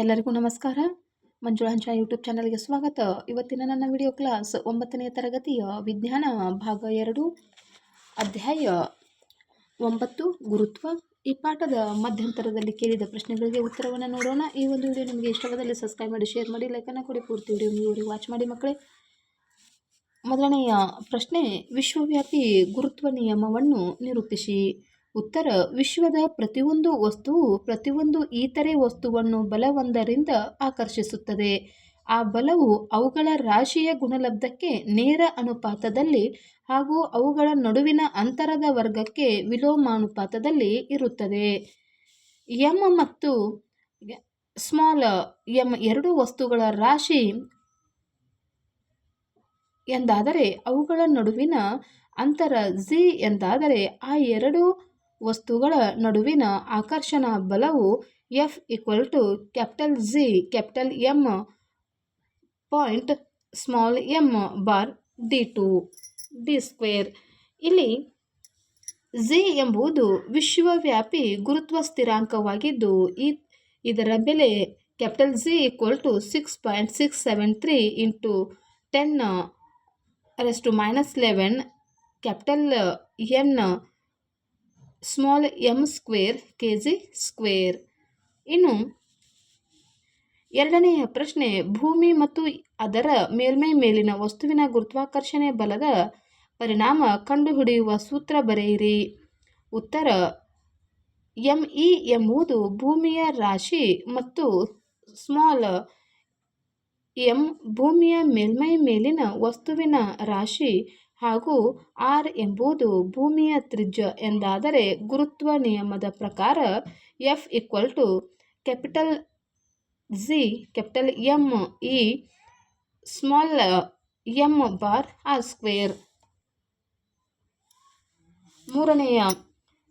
ಎಲ್ಲರಿಗೂ ನಮಸ್ಕಾರ. ಮಂಜುಳಾಂಚ ಯೂಟ್ಯೂಬ್ ಚಾನಲ್ಗೆ ಸ್ವಾಗತ. ಇವತ್ತಿನ ನನ್ನ ವಿಡಿಯೋ ಕ್ಲಾಸ್ ಒಂಬತ್ತನೆಯ ತರಗತಿಯ ವಿಜ್ಞಾನ ಭಾಗ ಎರಡು, ಅಧ್ಯಾಯ ಒಂಬತ್ತು, ಗುರುತ್ವ. ಈ ಪಾಠದ ಮಧ್ಯಂತರದಲ್ಲಿ ಕೇಳಿದ ಪ್ರಶ್ನೆಗಳಿಗೆ ಉತ್ತರವನ್ನು ನೋಡೋಣ. ಈ ಒಂದು ವಿಡಿಯೋ ನಿಮಗೆ ಇಷ್ಟವಾದಲ್ಲಿ ಸಬ್ಸ್ಕ್ರೈಬ್ ಮಾಡಿ ಶೇರ್ ಮಾಡಿ ಲೈಕನ್ನು ಕೊಡಿ. ಪೂರ್ತಿ ವಿಡಿಯೋ ನೀವು ವಾಚ್ ಮಾಡಿ ಮಕ್ಕಳೇ. ಮೊದಲನೆಯ ಪ್ರಶ್ನೆ, ವಿಶ್ವವ್ಯಾಪಿ ಗುರುತ್ವ ನಿಯಮವನ್ನು ನಿರೂಪಿಸಿ. ಉತ್ತರ, ವಿಶ್ವದ ಪ್ರತಿಯೊಂದು ವಸ್ತುವು ಪ್ರತಿಯೊಂದು ಇತರೆ ವಸ್ತುವನ್ನು ಬಲವೊಂದರಿಂದ ಆಕರ್ಷಿಸುತ್ತದೆ. ಆ ಬಲವು ಅವುಗಳ ರಾಶಿಯ ಗುಣಲಬ್ಧಕ್ಕೆ ನೇರ ಅನುಪಾತದಲ್ಲಿ ಹಾಗೂ ಅವುಗಳ ನಡುವಿನ ಅಂತರದ ವರ್ಗಕ್ಕೆ ವಿಲೋಮಾನುಪಾತದಲ್ಲಿ ಇರುತ್ತದೆ. ಎಂ ಮತ್ತು ಸ್ಮಾಲ್, ಎಂ ಎರಡು ವಸ್ತುಗಳ ರಾಶಿ ಎಂದಾದರೆ ಅವುಗಳ ನಡುವಿನ ಅಂತರ ಝಿ ಎಂದಾದರೆ ಆ ಎರಡು ವಸ್ತುಗಳ ನಡುವಿನ ಆಕರ್ಷಣಾ ಬಲವು F equal to capital G, capital M point small M bar D to D square. ಇಲ್ಲಿ ಜಿ ಎಂಬುದು ವಿಶ್ವವ್ಯಾಪಿ ಗುರುತ್ವ ಸ್ಥಿರಾಂಕವಾಗಿದ್ದು, ಈ ಇದರ ಬೆಲೆ capital G equal to six point six seven three into ten raise minus eleven capital N small M square K G square ಇನ್ನು ಎರಡನೆಯ ಪ್ರಶ್ನೆ, ಭೂಮಿ ಮತ್ತು ಅದರ ಮೇಲ್ಮೈ ಮೇಲಿನ ವಸ್ತುವಿನ ಗುರುತ್ವಾಕರ್ಷಣೆ ಬಲದ ಪರಿಣಾಮ ಕಂಡುಹಿಡಿಯುವ ಸೂತ್ರ ಬರೆಯಿರಿ. ಉತ್ತರ ಎಂ ಇ ಎಂಬುದು ಭೂಮಿಯ ರಾಶಿ ಮತ್ತು ಸ್ಮಾಲ್ ಎಂ ಭೂಮಿಯ ಮೇಲ್ಮೈ ಮೇಲಿನ ವಸ್ತುವಿನ ರಾಶಿ ಹಾಗೂ ಆರ್ ಎಂಬುದು ಭೂಮಿಯ ತ್ರಿಜ್ಯ ಎಂದಾದರೆ ಗುರುತ್ವ ನಿಯಮದ ಪ್ರಕಾರ F equal to capital G capital M E small M bar R square. ಮೂರನೆಯ,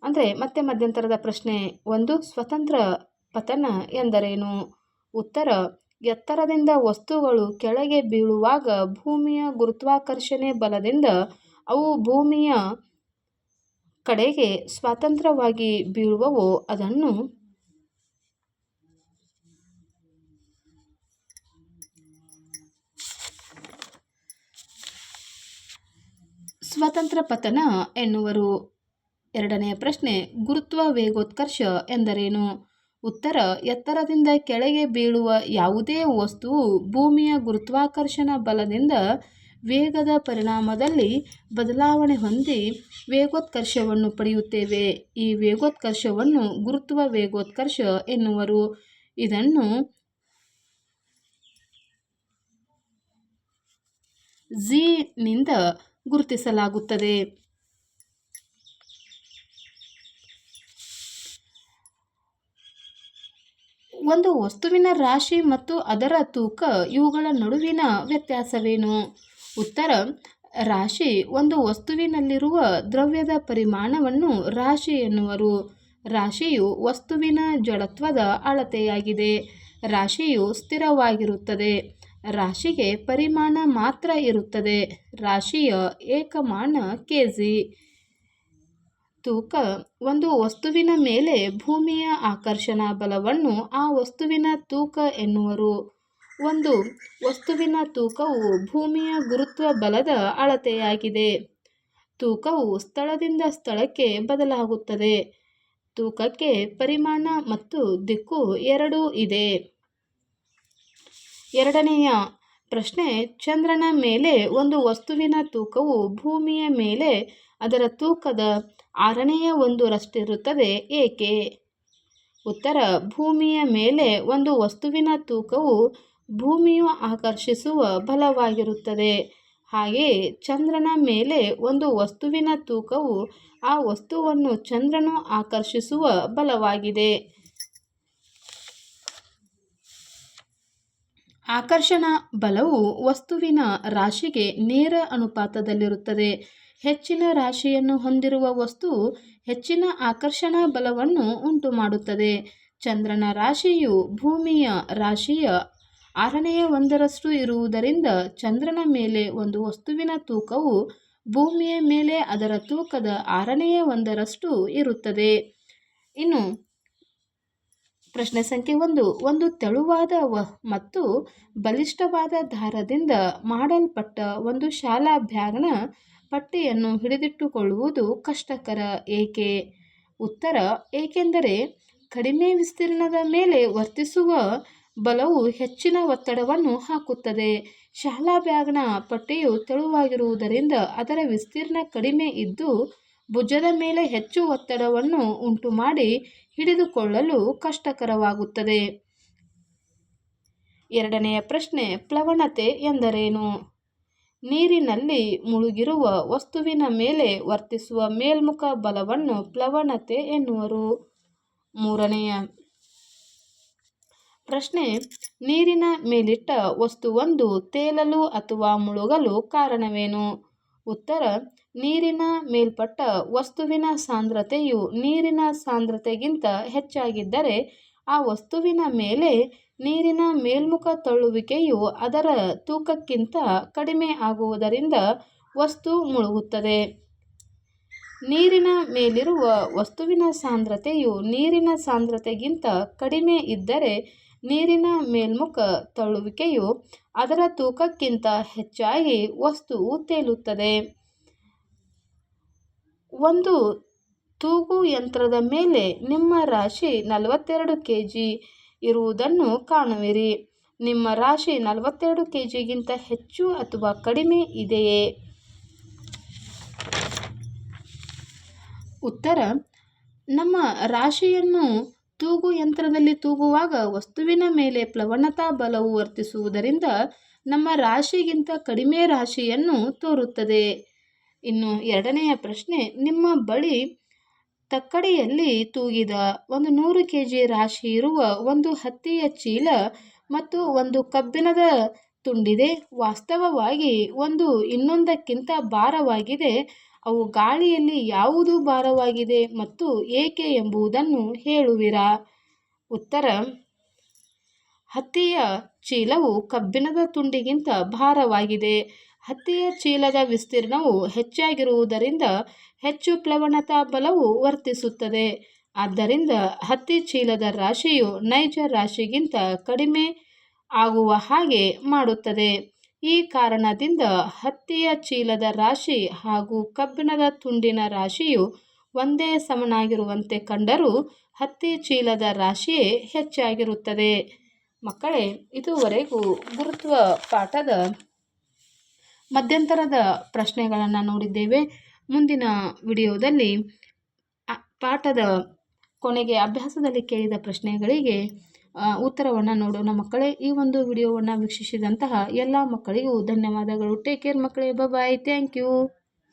ಅಂದರೆ ಮತ್ತೆ ಮಧ್ಯಂತರದ ಪ್ರಶ್ನೆ ಒಂದು, ಸ್ವತಂತ್ರ ಪತನ ಎಂದರೇನು? ಉತ್ತರ ಎತ್ತರದಿಂದ ವಸ್ತುಗಳು ಕೆಳಗೆ ಬೀಳುವಾಗ ಭೂಮಿಯ ಗುರುತ್ವಾಕರ್ಷಣೆ ಬಲದಿಂದ ಅವು ಭೂಮಿಯ ಕಡೆಗೆ ಸ್ವತಂತ್ರವಾಗಿ ಬೀಳುವವು. ಅದನ್ನು ಸ್ವತಂತ್ರ ಪತನ ಎನ್ನುವರು. ಎರಡನೆಯ ಪ್ರಶ್ನೆ ಗುರುತ್ವ ವೇಗೋತ್ಕರ್ಷ ಎಂದರೇನು? ಉತ್ತರ, ಎತ್ತರದಿಂದ ಕೆಳಗೆ ಬೀಳುವ ಯಾವುದೇ ವಸ್ತುವು ಭೂಮಿಯ ಗುರುತ್ವಾಕರ್ಷಣ ಬಲದಿಂದ ವೇಗದ ಪರಿಣಾಮದಲ್ಲಿ ಬದಲಾವಣೆ ಹೊಂದಿ ವೇಗೋತ್ಕರ್ಷವನ್ನು ಪಡೆಯುತ್ತೇವೆ. ಈ ವೇಗೋತ್ಕರ್ಷವನ್ನು ಗುರುತ್ವ ವೇಗೋತ್ಕರ್ಷ ಎನ್ನುವರು. ಇದನ್ನು ಝೀನಿಂದ ಗುರುತಿಸಲಾಗುತ್ತದೆ. ಒಂದು ವಸ್ತುವಿನ ರಾಶಿ ಮತ್ತು ಅದರ ತೂಕ ಇವುಗಳ ನಡುವಿನ ವ್ಯತ್ಯಾಸವೇನು? ಉತ್ತರ, ರಾಶಿ ಒಂದು ವಸ್ತುವಿನಲ್ಲಿರುವ ದ್ರವ್ಯದ ಪರಿಮಾಣವನ್ನು ರಾಶಿ ಎನ್ನುವರು. ರಾಶಿಯು ವಸ್ತುವಿನ ಜಡತ್ವದ ಅಳತೆಯಾಗಿದೆ. ರಾಶಿಯು ಸ್ಥಿರವಾಗಿರುತ್ತದೆ. ರಾಶಿಗೆ ಪರಿಮಾಣ ಮಾತ್ರ ಇರುತ್ತದೆ. ರಾಶಿಯ ಏಕಮಾನ ಕೆ ಜಿ ತೂಕ ಒಂದು ವಸ್ತುವಿನ ಮೇಲೆ ಭೂಮಿಯ ಆಕರ್ಷಣಾ ಬಲವನ್ನು ಆ ವಸ್ತುವಿನ ತೂಕ ಎನ್ನುವರು. ಒಂದು ವಸ್ತುವಿನ ತೂಕವು ಭೂಮಿಯ ಗುರುತ್ವ ಬಲದ ಅಳತೆಯಾಗಿದೆ. ತೂಕವು ಸ್ಥಳದಿಂದ ಸ್ಥಳಕ್ಕೆ ಬದಲಾಗುತ್ತದೆ. ತೂಕಕ್ಕೆ ಪರಿಮಾಣ ಮತ್ತು ದಿಕ್ಕು ಎರಡೂ ಇದೆ. ಎರಡನೆಯ ಪ್ರಶ್ನೆ, ಚಂದ್ರನ ಮೇಲೆ ಒಂದು ವಸ್ತುವಿನ ತೂಕವು ಭೂಮಿಯ ಮೇಲೆ ಅದರ ತೂಕದ ಆರನೆಯ ಒಂದರಷ್ಟಿರುತ್ತದೆ ಏಕೆ? ಉತ್ತರ, ಭೂಮಿಯ ಮೇಲೆ ಒಂದು ವಸ್ತುವಿನ ತೂಕವು ಭೂಮಿಯು ಆಕರ್ಷಿಸುವ ಬಲವಾಗಿರುತ್ತದೆ. ಹಾಗೆಯೇ ಚಂದ್ರನ ಮೇಲೆ ಒಂದು ವಸ್ತುವಿನ ತೂಕವು ಆ ವಸ್ತುವನ್ನು ಚಂದ್ರನು ಆಕರ್ಷಿಸುವ ಬಲವಾಗಿದೆ. ಆಕರ್ಷಣ ಬಲವು ವಸ್ತುವಿನ ರಾಶಿಗೆ ನೇರ ಅನುಪಾತದಲ್ಲಿರುತ್ತದೆ. ಹೆಚ್ಚಿನ ರಾಶಿಯನ್ನು ಹೊಂದಿರುವ ವಸ್ತು ಹೆಚ್ಚಿನ ಆಕರ್ಷಣಾ ಬಲವನ್ನು ಉಂಟು ಮಾಡುತ್ತದೆ ಚಂದ್ರನ ರಾಶಿಯು ಭೂಮಿಯ ರಾಶಿಯ ಆರನೆಯ ಒಂದರಷ್ಟು ಇರುವುದರಿಂದ ಚಂದ್ರನ ಮೇಲೆ ಒಂದು ವಸ್ತುವಿನ ತೂಕವು ಭೂಮಿಯ ಮೇಲೆ ಅದರ ತೂಕದ ಆರನೆಯ ಒಂದರಷ್ಟು ಇರುತ್ತದೆ. ಇನ್ನು ಪ್ರಶ್ನೆ ಸಂಖ್ಯೆ ಒಂದು ಒಂದು ತೆಳುವಾದ ವ ಮತ್ತು ಬಲಿಷ್ಠವಾದ ದಾರದಿಂದ ಮಾಡಲ್ಪಟ್ಟ ಒಂದು ಶಾಲಾ ಬ್ಯಾಗ್ನ ಪಟ್ಟಿಯನ್ನು ಹಿಡಿದಿಟ್ಟುಕೊಳ್ಳುವುದು ಕಷ್ಟಕರ ಏಕೆ? ಉತ್ತರ, ಏಕೆಂದರೆ ಕಡಿಮೆ ವಿಸ್ತೀರ್ಣದ ಮೇಲೆ ವರ್ತಿಸುವ ಬಲವು ಹೆಚ್ಚಿನ ಒತ್ತಡವನ್ನು ಹಾಕುತ್ತದೆ. ಶಾಲಾ ಬ್ಯಾಗ್ನ ಪಟ್ಟಿಯು ತೆಳುವಾಗಿರುವುದರಿಂದ ಅದರ ವಿಸ್ತೀರ್ಣ ಕಡಿಮೆ ಇದ್ದು, ಭುಜದ ಮೇಲೆ ಹೆಚ್ಚು ಒತ್ತಡವನ್ನು ಉಂಟು ಮಾಡಿ ಹಿಡಿದುಕೊಳ್ಳಲು ಕಷ್ಟಕರವಾಗುತ್ತದೆ. ಎರಡನೆಯ ಪ್ರಶ್ನೆ ಪ್ಲವಣತೆ ಎಂದರೇನು? ನೀರಿನಲ್ಲಿ ಮುಳುಗಿರುವ ವಸ್ತುವಿನ ಮೇಲೆ ವರ್ತಿಸುವ ಮೇಲ್ಮುಖ ಬಲವನ್ನು ಪ್ಲವನತೆ ಎನ್ನುವರು. ಮೂರನೆಯ ಪ್ರಶ್ನೆ, ನೀರಿನ ಮೇಲಿಟ್ಟ ವಸ್ತುವೊಂದು ತೇಲಲು ಅಥವಾ ಮುಳುಗಲು ಕಾರಣವೇನು? ಉತ್ತರ, ನೀರಿನ ಮೇಲ್ಪಟ್ಟ ವಸ್ತುವಿನ ಸಾಂದ್ರತೆಯು ನೀರಿನ ಸಾಂದ್ರತೆಗಿಂತ ಹೆಚ್ಚಾಗಿದ್ದರೆ ಆ ವಸ್ತುವಿನ ಮೇಲೆ ನೀರಿನ ಮೇಲ್ಮುಖ ತಳ್ಳುವಿಕೆಯು ಅದರ ತೂಕಕ್ಕಿಂತ ಕಡಿಮೆ ಆಗುವುದರಿಂದ ವಸ್ತು ಮುಳುಗುತ್ತದೆ. ನೀರಿನ ಮೇಲಿರುವ ವಸ್ತುವಿನ ಸಾಂದ್ರತೆಯು ನೀರಿನ ಸಾಂದ್ರತೆಗಿಂತ ಕಡಿಮೆ ಇದ್ದರೆ ನೀರಿನ ಮೇಲ್ಮುಖ ತಳ್ಳುವಿಕೆಯು ಅದರ ತೂಕಕ್ಕಿಂತ ಹೆಚ್ಚಾಗಿ ವಸ್ತುವು ತೇಲುತ್ತದೆ. ಒಂದು ತೂಗು ಯಂತ್ರದ ಮೇಲೆ ನಿಮ್ಮ ರಾಶಿ ನಲವತ್ತೆರಡು ಕೆ ಜಿ ಇರುವುದನ್ನು ಕಾಣುವಿರಿ. ನಿಮ್ಮ ರಾಶಿ ನಲವತ್ತೆರಡು ಕೆ ಜಿಗಿಂತ ಹೆಚ್ಚು ಅಥವಾ ಕಡಿಮೆ ಇದೆಯೇ? ಉತ್ತರ, ನಮ್ಮ ರಾಶಿಯನ್ನು ತೂಗು ಯಂತ್ರದಲ್ಲಿ ತೂಗುವಾಗ ವಸ್ತುವಿನ ಮೇಲೆ ಪ್ಲವಣತಾ ಬಲವು ವರ್ತಿಸುವುದರಿಂದ ನಮ್ಮ ರಾಶಿಗಿಂತ ಕಡಿಮೆ ರಾಶಿಯನ್ನು ತೋರುತ್ತದೆ. ಇನ್ನು ಎರಡನೆಯ ಪ್ರಶ್ನೆ, ನಿಮ್ಮ ಬಳಿ ತಕ್ಕಡಿಯಲ್ಲಿ ತೂಗಿದ ಒಂದು ನೂರು ಕೆ ಜಿ ರಾಶಿ ಇರುವ ಒಂದು ಹತ್ತಿಯ ಚೀಲ ಮತ್ತು ಒಂದು ಕಬ್ಬಿಣದ ತುಂಡಿದೆ. ವಾಸ್ತವವಾಗಿ ಒಂದು ಇನ್ನೊಂದಕ್ಕಿಂತ ಭಾರವಾಗಿದೆ. ಅವು ಗಾಳಿಯಲ್ಲಿ ಯಾವುದು ಭಾರವಾಗಿದೆ ಮತ್ತು ಏಕೆ ಎಂಬುದನ್ನು ಹೇಳುವಿರಾ? ಉತ್ತರ. ಹತ್ತಿಯ ಚೀಲವು ಕಬ್ಬಿಣದ ತುಂಡಿಗಿಂತ ಭಾರವಾಗಿದೆ. ಹತ್ತಿಯ ಚೀಲದ ವಿಸ್ತೀರ್ಣವು ಹೆಚ್ಚಾಗಿರುವುದರಿಂದ ಹೆಚ್ಚು ಪ್ಲವಣತಾ ಬಲವು ವರ್ತಿಸುತ್ತದೆ. ಆದ್ದರಿಂದ ಹತ್ತಿ ಚೀಲದ ರಾಶಿಯು ನೈಜ ರಾಶಿಗಿಂತ ಕಡಿಮೆ ಆಗುವ ಹಾಗೆ ಮಾಡುತ್ತದೆ. ಈ ಕಾರಣದಿಂದ ಹತ್ತಿಯ ಚೀಲದ ರಾಶಿ ಹಾಗೂ ಕಬ್ಬಿಣದ ತುಂಡಿನ ರಾಶಿಯು ಒಂದೇ ಸಮನಾಗಿರುವಂತೆ ಕಂಡರೂ ಹತ್ತಿ ಚೀಲದ ರಾಶಿಯೇ ಹೆಚ್ಚಾಗಿರುತ್ತದೆ. ಮಕ್ಕಳೇ, ಇದುವರೆಗೂ ಗುರುತ್ವ ಪಾಠದ ಮಧ್ಯಂತರದ ಪ್ರಶ್ನೆಗಳನ್ನು ನೋಡಿದ್ದೇವೆ. ಮುಂದಿನ ವಿಡಿಯೋದಲ್ಲಿ ಪಾಠದ ಕೊನೆಗೆ ಅಭ್ಯಾಸದಲ್ಲಿ ಕೇಳಿದ ಪ್ರಶ್ನೆಗಳಿಗೆ ಉತ್ತರವನ್ನು ನೋಡೋಣ ಮಕ್ಕಳೇ. ಈ ಒಂದು ವಿಡಿಯೋವನ್ನು ವೀಕ್ಷಿಸಿದಂತಹ ಎಲ್ಲ ಮಕ್ಕಳಿಗೂ ಧನ್ಯವಾದಗಳು. ಟೇಕ್ ಕೇರ್ ಮಕ್ಕಳೇ. Bye thank you